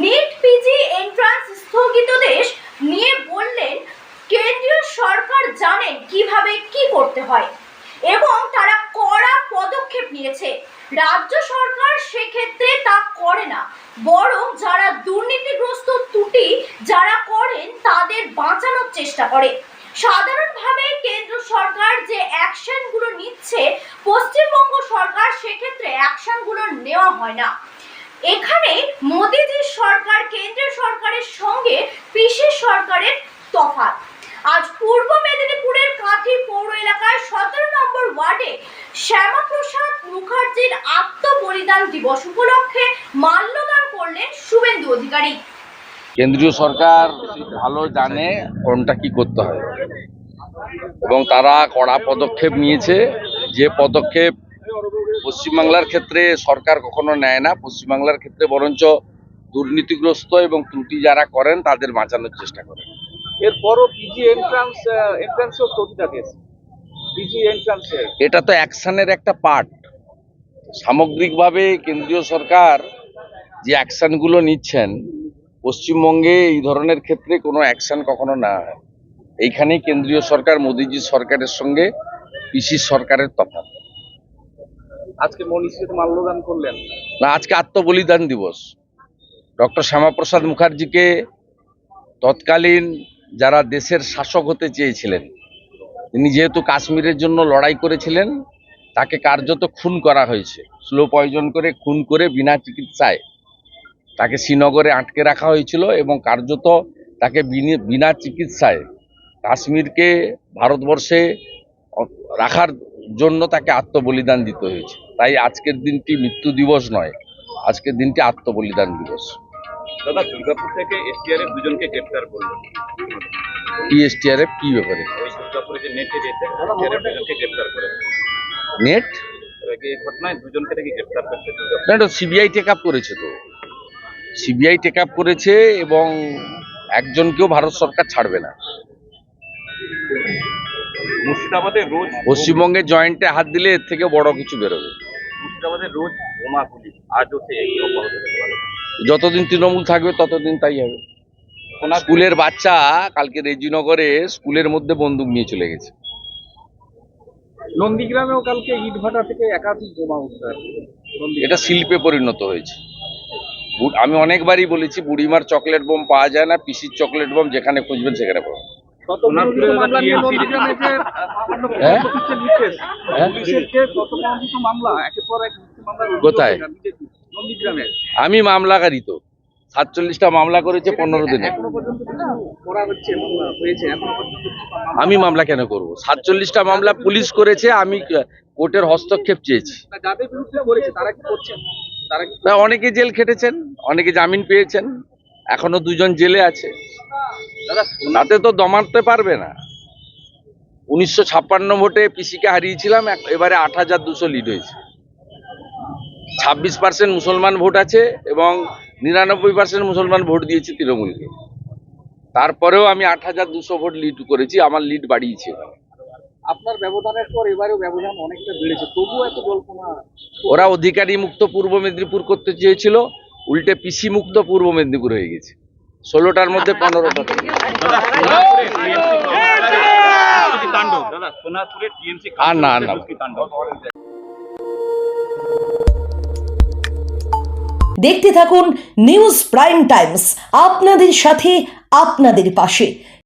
NEET PG entrance স্থগিতদেশ নিয়ে বললেন, কেন্দ্রীয় সরকার জানেন কীভাবে কি করতে হয় এবং তারা কড়া পদক্ষেপ নিয়েছে। রাজ্য সরকার সেক্ষেত্রে তা করে না। বরং যারা দুর্নীতিগ্রস্ত ত্রুটি যারা করেন, তাদের বাঁচানোর চেষ্টা করে। সাধারণভাবে কেন্দ্র সরকার যে অ্যাকশনগুলো নিচ্ছে, পশ্চিমবঙ্গ সরকার সেক্ষেত্রে অ্যাকশনগুলো নেওয়া হয় না। এখানে মোদিজির সরকার, কেন্দ্রীয় সরকারের সঙ্গে পিসি সরকারের তফাৎ। আজ পূর্ব মেদিনীপুরের কাঁথি পৌর এলাকায় সতেরো নম্বর ওয়ার্ডে শ্যামাপ্রসাদ মুখার্জির আত্মবলিদান দিবস উপলক্ষে মাল্যদান করলেন শুভেন্দু অধিকারী। কেন্দ্রীয় সরকার ভালো জানে কোনটা কি করতে হয়। এবং তারা কড়া পদক্ষেপ নিয়েছে। যে পদক্ষেপ পশ্চিমবাংলার ক্ষেত্রে সরকার কখনো নেয় না। পশ্চিমবাংলার ক্ষেত্রে বরঞ্চ দুর্নীতিগ্রস্ত এবং ত্রুটি যারা করেন তাদের বাঁচানোর চেষ্টা করেন। এরপরও পিজি এন্ট্রান্স এন্ট্রান্সও স্থগিত আছে পিজি এন্ট্রান্সে এটা তো অ্যাকশনের একটা পার্ট। সামগ্রিকভাবে কেন্দ্রীয় সরকার যে অ্যাকশনগুলো নিচ্ছেন পশ্চিমবঙ্গে এই ধরনের ক্ষেত্রে কোনো অ্যাকশন কখনো না হয়। এইখানেই কেন্দ্রীয় সরকার মোদিজি সরকারের সঙ্গে পিসি সরকারের তফাৎ। আজকে মনীষীতে মাল্যদান করলেন? না, আজকে আত্মবলিদান দিবস। ডক্টর শ্যামাপ্রসাদ মুখার্জিকে তৎকালীন যারা দেশের শাসক হতে চেয়েছিলেন, তিনি যেহেতু কাশ্মীরের জন্য লড়াই করেছিলেন, তাকে কার্যত খুন করা হয়েছে। স্লো পয়জন করে, খুন করে, বিনা চিকিৎসায় তাকে শ্রীনগরে আটকে রাখা হয়েছিল এবং কার্যত তাকে বিনা চিকিৎসায় কাশ্মীরকে ভারতবর্ষে রাখার জন্য তাকে আত্মবলিদান দিতে হয়েছে। তাই আজকের দিনটি মৃত্যু দিবস নয় আজকের দিনটি আত্মবলিদান দিবস। দাদা দুর্গাপুর থেকে এসটিআরএফ দুজনকে গ্রেপ্তার করল। কি এসটিআরএফ? কি ব্যাপারে? নেটে না সিবিআই টেক আপ করেছে তো। সিবিআই টেক আপ করেছে এবং একজনকেও ভারত সরকার ছাড়বে না। মুর্শিদাবাদে রোজ পশ্চিমবঙ্গে জয়েন্টে হাত দিলে এর থেকে বড় কিছু বেরোবে। মুর্শিদাবাদে রোজ বোমা গুলি। আজও সে। যতদিন তৃণমূল থাকবে ততদিন তাই হবে। স্কুলের বাচ্চা কালকে রেজিনগরে স্কুলের মধ্যে বন্দুক নিয়ে চলে গেছে। নন্দীগ্রামেও কালকে ইটভাটা থেকে একাধিক বোমা উদ্ধার। এটা শিল্পে পরিণত হয়েছে। আমি অনেকবারই বলেছি বুড়িমার চকলেট বোম পাওয়া যায় না পিসির চকলেট বোম যেখানে খুঁজবেন সেখানে পাবেন হ্যাঁ? হ্যাঁ? কোথায়? আমি মামলাকারী তো। সাতচল্লিশটা মামলা করেছে পনেরো দিনে। আমি মামলা কেন করব? সাতচল্লিশটা মামলা পুলিশ করেছে আমি কোর্টের হস্তক্ষেপ চেয়েছি। অনেকে জেল খেটেছেন অনেকে জামিন পেয়েছেন এখনও দুজন জেলে আছে। তাতে তো দমাতে পারবে না। উনিশশো ছাপ্পান্ন ভোটে পিসিকে হারিয়েছিলাম এবারে আট হাজার দুশো লিড হয়েছে। ছাব্বিশ পার্সেন্ট মুসলমান ভোট আছে এবং নিরানব্বই পার্সেন্ট মুসলমান ভোট দিয়েছে তৃণমূলকে। তারপরেও আমি আট হাজার দুশো ভোট লিড করেছি আমার লিড বাড়িয়েছে। আপনার ব্যবধানের পর এবারেও ব্যবধান অনেকটা বেড়েছে তবুও এত জল্পনা। ওরা অধিকারী মুক্ত পূর্ব মেদিনীপুর করতে চেয়েছিল উল্টে পিসি মুক্ত পূর্ব মেদিনীপুর হয়ে গেছে। ষোলোটার মধ্যে পনেরোটা। দেখতে থাকুন নিউজ প্রাইম টাইমস আপনাদের সাথে আপনাদের পাশে।